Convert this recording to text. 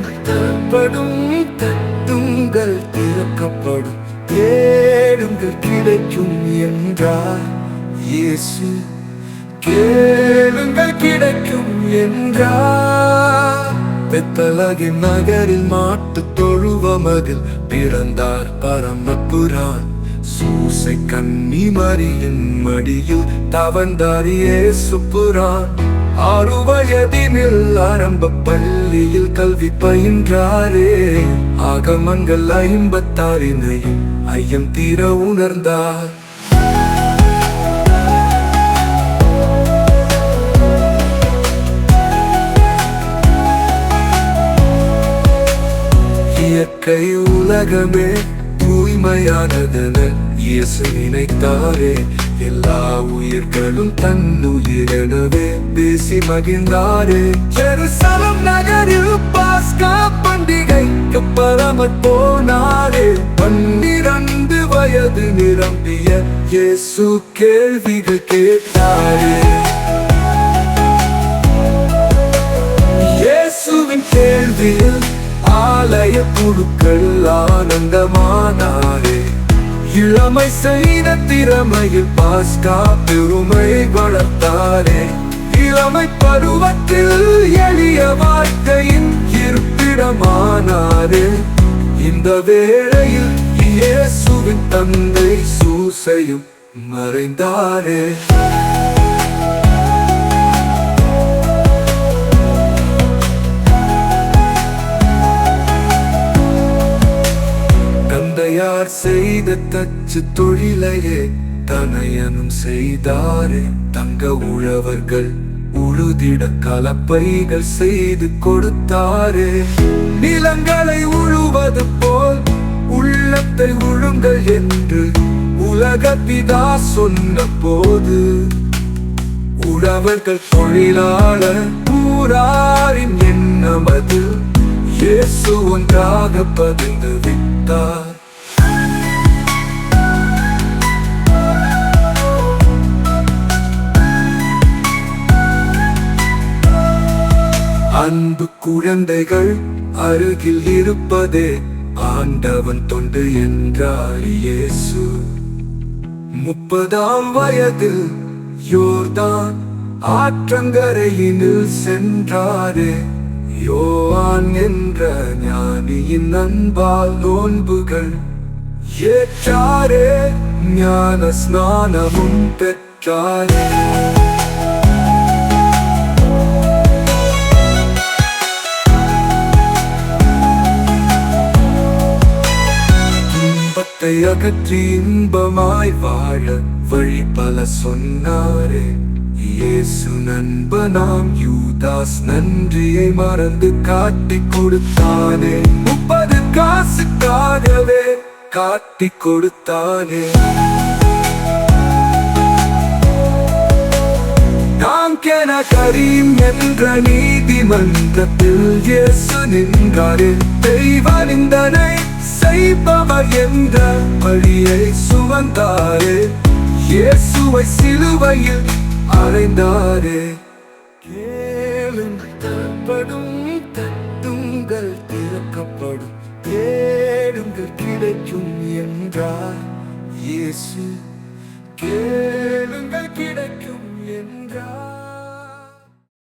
தரப்படும் தட்டுங்கள் திறக்கப்படும் தேடுங்கள் கிடைக்கும் என்றார் இயேசு. கேளுங்கள் கிடைக்கும் என்றார். பெத்தலகி நகரில் மாட்டு தொழுவமதில் பிறந்தார் பரமபுரான். சூசை கன்னி மறியின் மடியில் தவந்தார் இயேசு புரான். ஆறு வயதினில் ஆரம்ப பள்ளியில் கல்வி பயின்றாரே. ஆகமங்கள் ஐம்பத்தாறினை ஐயம் தீர உணர்ந்தார். இயற்கை உலகமே தூய்மையானதென இயேசு நினைத்தாரே. எல்லா உயிர்களும் தன்னுயிரெனவே பேசி மகிழ்ந்தாரே. ஜெருசலம் நகரில் பாஸ்கா பண்டிகை பரமத் போனாரே. பன்னிரண்டு வயது நிரம்பிய இயேசு கேள்விகள் கேட்டாரே. இயேசுவின் கேள்வியில் ஆலய குழுக்கள் ஆனந்தமானார். இளமை செய்த திறமையில் பாஸ்கா பெருமை வளர்த்தாரே. இளமை பருவத்தில் எளிய வார்த்தையின் இருப்பிடமானாரே. இந்த வேளையில் இயேசுவின் தந்தை சூசையும் மறைந்தாரே. தந்தையார் செய்த தச்சு தொழிலையே தனையனும் செய்தாரே. தங்க உழவர்கள் உழுதிட கலப்பைகள் செய்து கொடுத்தாரே. நிலங்களை உழுவது போல் உள்ளத்தை உழுங்கள் என்று உலக பிதா சொன்ன போது உழவர்கள் தொழிலாளர் ஊராரின் எண்ணமது இயேசு ஒன்றாக பதிந்து விட்டார். அன்பு குழந்தைகள் அருகில் இருப்பதே ஆண்டவன் தொண்டு என்றார் இயேசு. முப்பதாம் வயதில் யோர்தான் ஆற்றங்கரையினில் சென்றாரே. யோவான் என்ற ஞானியின் அன்பால் நோன்புகள் ஏற்றாரே. ஞான ஸ்நானமும் பெற்றாரே. துன்பத்தை அகற்றி இன்பமாய் வாழ வழி பல சொன்னாரே. இயேசு நண்பனாம் யூதாஸ் நன்றியை மறந்து காட்டி கொடுத்தானே. முப்பது காசுக்காகவே காட்டி கொடுத்தானே. நாம் கென கரீம் என்ற நீதிமன்றத்தில் இயேசு நின்றாரே. தெய்வ நிந்தனை செய்பவர் எந்த வழியை சுமந்தாரே. இயேசுவை சிலுவையில் அறைந்தாரே. கேளுங்கள் தட்டுங்கள் திறக்கப்படும். தேடுங்கள் கிடைக்கும் என்றார் இயேசு. கேளுங்கள் கிடைக்கும் என்றார்.